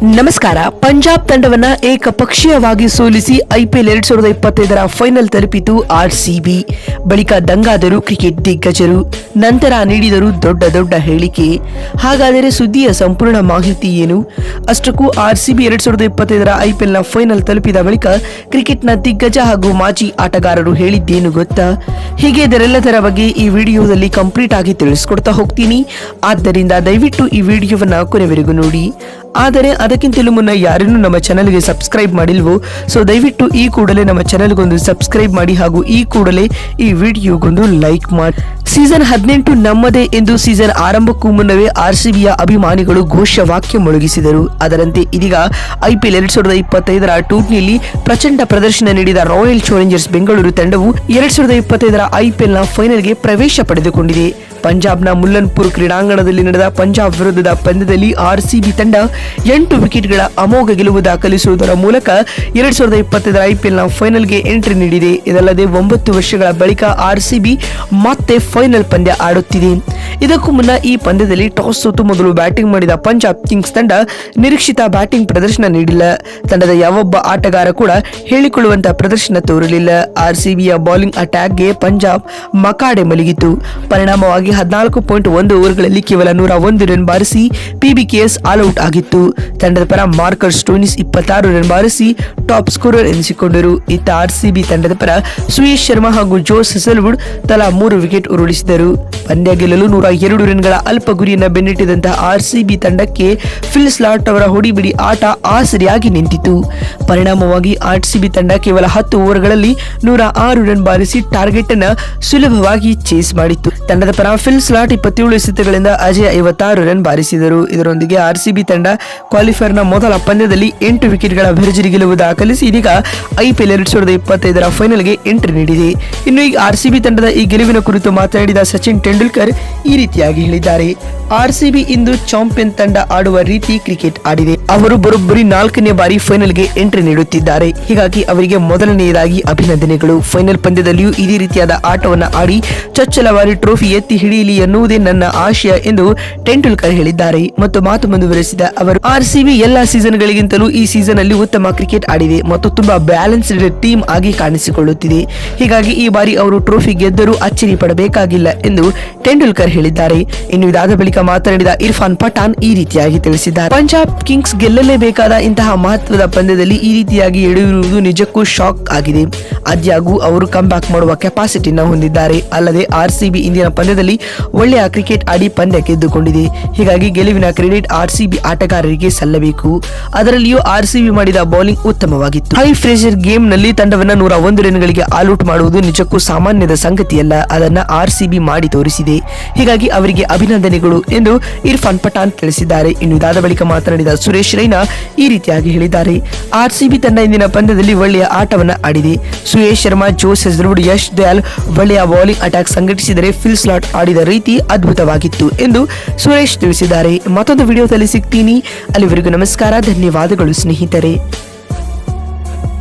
ನಮಸ್ಕಾರ. ಪಂಜಾಬ್ ತಂಡವನ್ನ ಏಕಪಕ್ಷೀಯವಾಗಿ ಸೋಲಿಸಿ ಐಪಿಎಲ್ ಎರಡ್ ಸಾವಿರದ ಇಪ್ಪತ್ತೈದರ ಫೈನಲ್ ತಲುಪಿತು ಆರ್ಸಿಬಿ ಬಳಿಕ ದಂಗಾದರು ಕ್ರಿಕೆಟ್ ದಿಗ್ಗಜರು, ನಂತರ ನೀಡಿದರು ದೊಡ್ಡ ದೊಡ್ಡ ಹೇಳಿಕೆ. ಹಾಗಾದರೆ ಸುದ್ದಿಯ ಸಂಪೂರ್ಣ ಮಾಹಿತಿ ಏನು? ಅಷ್ಟಕ್ಕೂ ಆರ್ಸಿಬಿ ಎರಡ್ ಸಾವಿರದ ಇಪ್ಪತ್ತೈದರ ಐಪಿಎಲ್ನ ಫೈನಲ್ ತಲುಪಿದ ಬಳಿಕ ಕ್ರಿಕೆಟ್ನ ದಿಗ್ಗಜ ಹಾಗೂ ಮಾಜಿ ಆಟಗಾರರು ಹೇಳಿದ್ದೇನು ಗೊತ್ತಾ? ಹೀಗೆ ಇದರೆಲ್ಲದರ ಬಗ್ಗೆ ಈ ವಿಡಿಯೋದಲ್ಲಿ ಕಂಪ್ಲೀಟ್ ಆಗಿ ತಿಳಿಸ್ಕೊಡ್ತಾ ಹೋಗ್ತೀನಿ. ಆದ್ದರಿಂದ ದಯವಿಟ್ಟು ಈ ವಿಡಿಯೋವನ್ನ ಕೊನೆವರೆಗೂ ನೋಡಿ. ಆದರೆ ಅದಕ್ಕಿಂತಲೂ ಮುನ್ನ ಯಾರೇನೂ ನಮ್ಮ ಚಾನಲ್ಗೆ ಸಬ್ಸ್ಕ್ರೈಬ್ ಮಾಡಿಲ್ವೋ? ಸೊ ದಯವಿಟ್ಟು ಈ ಕೂಡಲೇ ನಮ್ಮ ಚಾನಲ್ಗೊಂದು ಸಬ್ಸ್ಕ್ರೈಬ್ ಮಾಡಿ ಹಾಗೂ ಈ ಕೂಡಲೇ ಈ ವಿಡಿಯೋಗೊಂದು ಲೈಕ್ ಮಾಡಿ. ಸೀಸನ್ ಹದಿನೆಂಟು ನಮ್ಮದೇ ಎಂದು ಸೀಸನ್ ಆರಂಭಕ್ಕೂ ಮುನ್ನವೇ ಆರ್ ಸಿ ಬಿಯ ಅಭಿಮಾನಿಗಳು ಘೋಷ ವಾಕ್ಯ ಮೊಳಗಿಸಿದರು. ಅದರಂತೆ ಇದೀಗ ಐಪಿಎಲ್ ಎರಡ್ ಸಾವಿರದ ಇಪ್ಪತ್ತೈದರ ಟೂರ್ನಿಯಲ್ಲಿ ಪ್ರಚಂಡ ಪ್ರದರ್ಶನ ನೀಡಿದ ರಾಯಲ್ ಚಾಲೆಂಜರ್ಸ್ ಬೆಂಗಳೂರು ತಂಡವು ಎರಡ್ ಸಾವಿರದ ಇಪ್ಪತ್ತೈದರ ಐಪಿಎಲ್ನ ಫೈನಲ್ಗೆ ಪ್ರವೇಶ ಪಡೆದುಕೊಂಡಿದೆ. ಪಂಜಾಬ್ನ ಮುಲ್ಲನ್ಪುರ್ ಕ್ರೀಡಾಂಗಣದಲ್ಲಿ ನಡೆದ ಪಂಜಾಬ್ ವಿರುದ್ಧದ ಪಂದ್ಯದಲ್ಲಿ ಆರ್ಸಿಬಿ ತಂಡ ಎಂಟು ವಿಕೆಟ್ಗಳ ಅಮೋಘ ಗೆಲುವು ದಾಖಲಿಸುವುದರ ಮೂಲಕ ಎರಡ್ ಸಾವಿರದ ಇಪ್ಪತ್ತೈದರ ಐಪಿಎಲ್ನ ಫೈನಲ್ಗೆ ಎಂಟ್ರಿ ನೀಡಿದೆ. ಇದಲ್ಲದೆ ಒಂಬತ್ತು ವರ್ಷಗಳ ಬಳಿಕ ಆರ್ಸಿಬಿ ಮತ್ತೆ ಫೈನಲ್ ಪಂದ್ಯ ಆಡುತ್ತಿದೆ. ಇದಕ್ಕೂ ಮುನ್ನ ಈ ಪಂದ್ಯದಲ್ಲಿ ಟಾಸ್ ಸೋತು ಮೊದಲು ಬ್ಯಾಟಿಂಗ್ ಮಾಡಿದ ಪಂಜಾಬ್ ಕಿಂಗ್ಸ್ ತಂಡ ನಿರೀಕ್ಷಿತ ಬ್ಯಾಟಿಂಗ್ ಪ್ರದರ್ಶನ ನೀಡಿಲ್ಲ. ತಂಡದ ಯಾವೊಬ್ಬ ಆಟಗಾರ ಕೂಡ ಹೇಳಿಕೊಳ್ಳುವಂತಹ ಪ್ರದರ್ಶನ ತೋರಲಿಲ್ಲ. ಆರ್ಸಿಬಿಯ ಬೌಲಿಂಗ್ ಅಟ್ಯಾಕ್ಗೆ ಪಂಜಾಬ್ ಮಕಾಡೆ ಮಲಗಿತು ಪರಿಣಾಮವಾಗಿ ಹದಿನಾಲ್ಕು ಪಾಯಿಂಟ್ ಒಂದು ಓವರ್ಗಳಲ್ಲಿ ಕೇವಲ ನೂರ ಒಂದು ರನ್ ಬಾರಿಸಿ ಪಿಬಿಕೆಎಸ್ ಆಲ್ಔಟ್ ಆಗಿತ್ತು. ತಂಡದ ಪರ ಮಾರ್ಕರ್ ಸ್ಟೋನಿಸ್ ಇಪ್ಪತ್ತಾರು ರನ್ ಬಾರಿಸಿ ಟಾಪ್ ಸ್ಕೋರರ್ ಎನಿಸಿಕೊಂಡರು. ಇತ್ತ ಆರ್ಸಿಬಿ ತಂಡದ ಪರ ಸುಯೇಶ್ ಶರ್ಮಾ ಹಾಗೂ ಜೋಸ್ ಹೆಸಲ್ವುಡ್ ತಲಾ ಮೂರು ವಿಕೆಟ್ ಉರುಳಿಸಿದರು. ಪಂದ್ಯ ಗೆಲ್ಲಲು ನೂರ ಎರಡು ರನ್ಗಳ ಅಲ್ಪ ಗುರಿಯನ್ನು ಬೆನ್ನಟ್ಟಿದಂತಹ ಆರ್ಸಿಬಿ ತಂಡಕ್ಕೆ ಫಿಲ್ ಸ್ಲಾಟ್ ಅವರ ಹೊಡಿಬಿಡಿ ಆಟ ಆಸರಿಯಾಗಿ ನಿಂತಿತು ಪರಿಣಾಮವಾಗಿ ಆರ್ಸಿಬಿ ತಂಡ ಕೇವಲ ಹತ್ತು ಓವರ್ಗಳಲ್ಲಿ ನೂರ ಆರು ರನ್ ಬಾರಿಸಿ ಟಾರ್ಗೆಟ್ ಅನ್ನು ಸುಲಭವಾಗಿ ಚೇಸ್ ಮಾಡಿತ್ತು. ತಂಡದ ಪರ ಫಿಲ್ ಸ್ಲಾಟ್ ಇಪ್ಪತ್ತೇಳು ಎಸೆತಗಳಿಂದ ಅಜಯ್ ಐವತ್ತಾರು ರನ್ ಬಾರಿಸಿದರು. ಇದರೊಂದಿಗೆ ಆರ್ಸಿಬಿ ತಂಡ ಕ್ವಾಲಿಫೈರ್ನ ಮೊದಲ ಪಂದ್ಯದಲ್ಲಿ ಎಂಟು ವಿಕೆಟ್ಗಳ ಭರ್ಜರಿ ಗೆಲುವು ದಾಖಲಿಸಿ ಇದೀಗ ಐಪಿಎಲ್ ಎರಡ್ ಸಾವಿರದ ಇಪ್ಪತ್ತೈದರ ಫೈನಲ್ಗೆ ಎಂಟ್ರಿ ನೀಡಿದೆ. ಇನ್ನು ಈ ಆರ್ಸಿಬಿ ತಂಡದ ಈ ಗೆಲುವಿನ ಕುರಿತು ಮಾತನಾಡಿದ ಸಚಿನ್ ತೆಂಡೂಲ್ಕರ್ ಈ ರೀತಿಯಾಗಿ ಹೇಳಿದ್ದಾರೆ. ಆರ್ಸಿಬಿ ಇಂದು ಚಾಂಪಿಯನ್ ತಂಡ ಆಡುವ ರೀತಿ ಕ್ರಿಕೆಟ್ ಆಡಿದೆ. ಅವರು ಬರೋಬ್ಬರಿ ನಾಲ್ಕನೇ ಬಾರಿ ಫೈನಲ್ಗೆ ಎಂಟ್ರಿ ನೀಡುತ್ತಿದ್ದಾರೆ. ಹೀಗಾಗಿ ಅವರಿಗೆ ಮೊದಲನೆಯದಾಗಿ ಅಭಿನಂದನೆಗಳು. ಫೈನಲ್ ಪಂದ್ಯದಲ್ಲಿಯೂ ಇದೇ ರೀತಿಯಾದ ಆಟವನ್ನು ಆಡಿ ಚೊಚ್ಚಲವಾರಿ ಟ್ರೋಫಿ ಎತ್ತಿ ಹಿಡಿಯಲಿ ಎನ್ನುವುದೇ ನನ್ನ ಆಶಯ ಎಂದು ಟೆಂಡೂಲ್ಕರ್ ಹೇಳಿದ್ದಾರೆ. ಮತ್ತು ಮಾತು ಮುಂದುವರೆಸಿದ ಅವರು, ಆರ್ಸಿಬಿ ಎಲ್ಲಾ ಸೀಸನ್ಗಳಿಗಿಂತಲೂ ಈ ಸೀಸನ್ ಅಲ್ಲಿ ಉತ್ತಮ ಕ್ರಿಕೆಟ್ ಆಡಿದೆ ಮತ್ತು ತುಂಬಾ ಬ್ಯಾಲೆನ್ಸ್ಡ್ ಟೀಮ್ ಆಗಿ ಕಾಣಿಸಿಕೊಳ್ಳುತ್ತಿದೆ. ಹೀಗಾಗಿ ಈ ಬಾರಿ ಅವರು ಟ್ರೋಫಿ ಗೆದ್ದರೂ ಅಚ್ಚರಿ ಪಡಬೇಕಾಗಿಲ್ಲ ಎಂದು ಟೆಂಡೂಲ್ಕರ್ ಇನ್ನು ಇದಾದ ಬಳಿಕ ಮಾತನಾಡಿದ ಇರ್ಫಾನ್ ಪಠಾನ್ ಈ ರೀತಿಯಾಗಿ ತಿಳಿಸಿದ್ದಾರೆ. ಪಂಜಾಬ್ ಕಿಂಗ್ಸ್ ಗೆಲ್ಲಲೇಬೇಕಾದ ಇಂತಹ ಮಹತ್ವದ ಪಂದ್ಯದಲ್ಲಿ ಈ ರೀತಿಯಾಗಿ ಎಳೆಯುವುದು ನಿಜಕ್ಕೂ ಶಾಕ್ ಆಗಿದೆ. ಆದ್ಯಾಗೂ ಅವರು ಬ್ಯಾಕ್ ಮಾಡುವ ಕೆಪಾಸಿಟಿಯನ್ನು ಹೊಂದಿದ್ದಾರೆ. ಅಲ್ಲದೆ ಆರ್ಸಿಬಿ ಇಂದಿನ ಪಂದ್ಯದಲ್ಲಿ ಒಳ್ಳೆಯ ಕ್ರಿಕೆಟ್ ಆಡಿ ಪಂದ್ಯ ಗೆದ್ದುಕೊಂಡಿದೆ. ಹೀಗಾಗಿ ಗೆಲುವಿನ ಕ್ರೆಡಿಟ್ ಆರ್ಸಿಬಿ ಆಟಗಾರರಿಗೆ ಸಲ್ಲಬೇಕು. ಅದರಲ್ಲಿಯೂ ಆರ್ಸಿಬಿ ಮಾಡಿದ ಬೌಲಿಂಗ್ ಉತ್ತಮವಾಗಿತ್ತು. ಹೈ ಫ್ರೆಷರ್ ಗೇಮ್ನಲ್ಲಿ ತಂಡವನ್ನ ನೂರ ಒಂದು ರನ್ಗಳಿಗೆ ಆಲ್ಔಟ್ ಮಾಡುವುದು ನಿಜಕ್ಕೂ ಸಾಮಾನ್ಯದ ಸಂಗತಿಯಲ್ಲ. ಅದನ್ನ ಆರ್ಸಿಬಿ ಮಾಡಿ ತೋರಿಸಿದೆ. ಹೀಗಾಗಿ ಅವರಿಗೆ ಅಭಿನಂದನೆಗಳು ಎಂದು ಇರ್ಫಾನ್ ಪಠಾನ್ ತಿಳಿಸಿದ್ದಾರೆ. ಇನ್ನು ಇದಾದ ಬಳಿಕ ಮಾತನಾಡಿದ ಸುರೇಶ್ ರೈನಾ ಈ ರೀತಿಯಾಗಿ ಹೇಳಿದ್ದಾರೆ. ಆರ್ಸಿಬಿ ತಂಡ ಇಂದಿನ ಪಂದ್ಯದಲ್ಲಿ ಒಳ್ಳೆಯ ಆಟವನ್ನು ಆಡಿದೆ. ಸುಯೇಶ್ ಶರ್ಮಾ, ಜೋಸ್ ಹೆಸರುಡ್ ಯಶ್ ದಯಾಲ್ ಒಳ್ಳೆಯ ಬೌಲಿಂಗ್ ಅಟ್ಯಾಕ್ ಸಂಘಟಿಸಿದರೆ ಫಿಲ್ ಸ್ಲಾಟ್ ಆಡಿದ ರೀತಿ ಅದ್ಭುತವಾಗಿತ್ತು ಎಂದು ಸುರೇಶ್ ತಿಳಿಸಿದ್ದಾರೆ. ಮತ್ತೊಂದು ವಿಡಿಯೋದಲ್ಲಿ ಸಿಗ್ತೀನಿ. ಅಲ್ಲಿವರೆಗೂ ನಮಸ್ಕಾರ. ಧನ್ಯವಾದಗಳು ಸ್ನೇಹಿತರೆ.